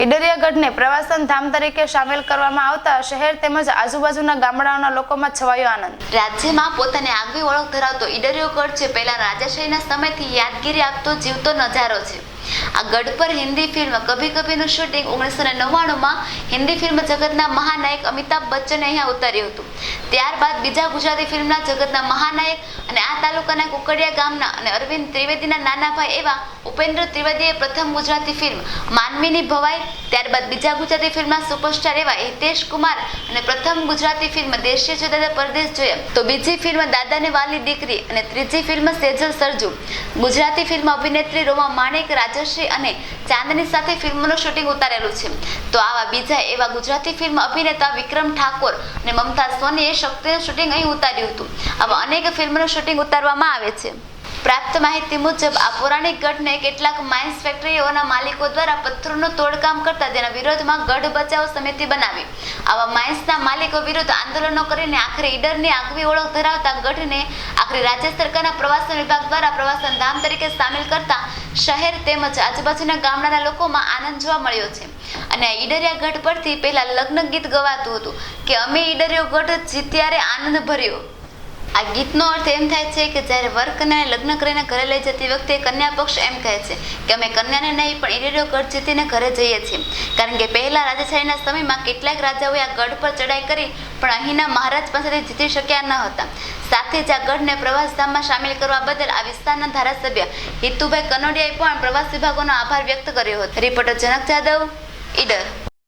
ઈડરિયા ગઢને પ્રવાસન ધામ તરીકે સામેલ કરવામાં આવતા શહેર તેમજ આજુબાજુના ગામડાઓના લોકોમાં છવાયો આનંદ. રાજ્યમાં પોતાની આગવી ઓળખ ધરાવતો ઈડરિયોગઢ છે પહેલા રાજાશાહીના સમયથી યાદગીરી આપતો જીવતો નજારો છે. આ ગઢ પર હિન્દી ફિલ્મ કભી કભીનું શૂટિંગ ઓગણીસો ને નવ્વાણુંમાં હિન્દી ફિલ્મ જગતના મહાનાયક અમિતાભ બચ્ચને અહીંયા ઉતાર્યું હતું. ત્યારબાદ બીજા ગુજરાતી ફિલ્મના જગતના મહાનાયક અને તાલુકાના કુકડિયા ગામના અને અરવિંદ ત્રિવેદીના નાના ભાઈ એવા ઉપેન્દ્ર ત્રિવેદીએ પ્રથમ ગુજરાતી ફિલ્મ માનવીની ભવાઈ, ત્યારબાદ બીજા ગુજરાતી ફિલ્મના સુપરસ્ટાર એવા હિતેશ કુમાર અને પ્રથમ ગુજરાતી ફિલ્મ દેશી છે દાદા પરદેશ જોઈએ. તો બીજી ફિલ્મ દાદાને વાલી દીકરી અને ત્રીજી ફિલ્મ સેજલ સરજુ. ગુજરાતી ફિલ્મ અભિનેત્રી રોમા માણેક, રાજશ્રી અને ચાંદની સાથે ફિલ્મનું શૂટિંગ ઉતારેલું છે. તો આવા બીજા એવા ગુજરાતી ફિલ્મ અભિનેતા વિક્રમ ઠાકોર અને મમતા સોનીએ શક્તિનું શૂટિંગ અહીં ઉતાર્યું હતું. આવા અનેક ફિલ્મનું શૂટિંગ ઉતારવામાં આવે છે. પ્રાપ્ત માહિતી મુજબ, આ પૌરાણિક ગઢને કેટલાક માઇન્સ ફેક્ટરીઓના માલિકો દ્વારા પથ્થરનું તોડકામ કરતા તેના વિરોધમાં ગઢ બચાવ સમિતિ બનાવી. આવા માઇન્સના માલિકો વિરુદ્ધ આંદોલનો કરીને આખરે ઈડરની આગવી ઓળખ ધરાવતા ગઢને આખરે રાજ્ય સરકારના પ્રવાસન વિભાગ દ્વારા પ્રવાસન ધામ તરીકે સામેલ કરતા શહેર તેમજ આજુબાજુના ગામડાના લોકોમાં આનંદ જોવા મળ્યો છે. અને આ ઈડરિયા ગઢ પરથી પહેલા લગ્ન ગીત ગવાતું હતું કે અમે ઈડરિયો ગઢ જીત્યારે આનંદ ભર્યો. આ ગીતનો અર્થ એમ થાય છે કે જ્યારે વર કન્યાને લગ્ન કરીને ઘરે લઈ જતી વખતે કન્યા પક્ષ એમ કહે છે કે અમે કન્યાને નહીં, પણ ઈરેડિયો ગઢ જીતીને ઘરે જઈએ છીએ. કારણ કે પહેલા રાજાશાહીના સમયમાં કેટલાક રાજાઓએ આ ગઢ પર ચડાઈ કરી, પણ અહીંના મહારાજ પાસેથી જીતી શક્યા ન હતા. સાથે જ આ ગઢને પ્રવાસધામમાં સામેલ કરવા બદલ આ વિસ્તારના ધારાસભ્ય હિતુભાઈ કનોડિયાએ પણ પ્રવાસ વિભાગોનો આભાર વ્યક્ત કર્યો હતો. રિપોર્ટર જનક જાદવ, ઈડર.